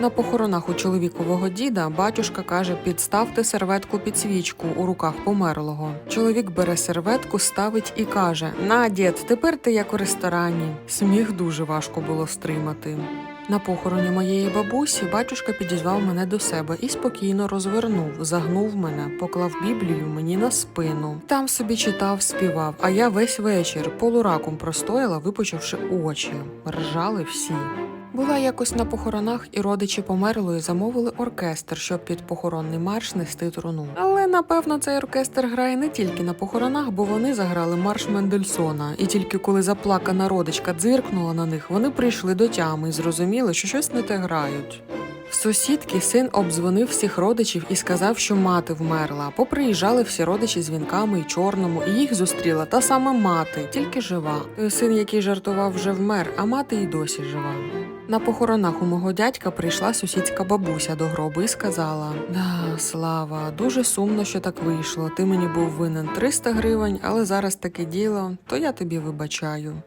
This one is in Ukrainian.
На похоронах у чоловікового діда батюшка каже: підставте серветку під свічку у руках померлого. Чоловік бере серветку, ставить і каже: На, дід, тепер ти як у ресторані. Сміх дуже важко було стримати. На похороні моєї бабусі батюшка підізвав мене до себе і спокійно розвернув, загнув мене, поклав Біблію мені на спину. Там собі читав, співав, а я весь вечір полураком простояла, випучивши очі. Ржали всі. Була якось на похоронах, і родичі померлої замовили оркестр, щоб під похоронний марш нести труну. Але напевно цей оркестр грає не тільки на похоронах, бо вони заграли марш Мендельсона. І тільки коли заплакана родичка дзиркнула на них, вони прийшли до тями і зрозуміли, що щось не те грають. В сусідки син обдзвонив всіх родичів і сказав, що мати вмерла. Поприїжджали всі родичі з вінками і чорному, і їх зустріла та сама мати, тільки жива. Син, який жартував, вже вмер, а мати й досі жива. На похоронах у мого дядька прийшла сусідська бабуся до гробу і сказала: Да, слава, дуже сумно, що так вийшло. Ти мені був винен 300 гривень, але зараз таке діло, то я тобі вибачаю.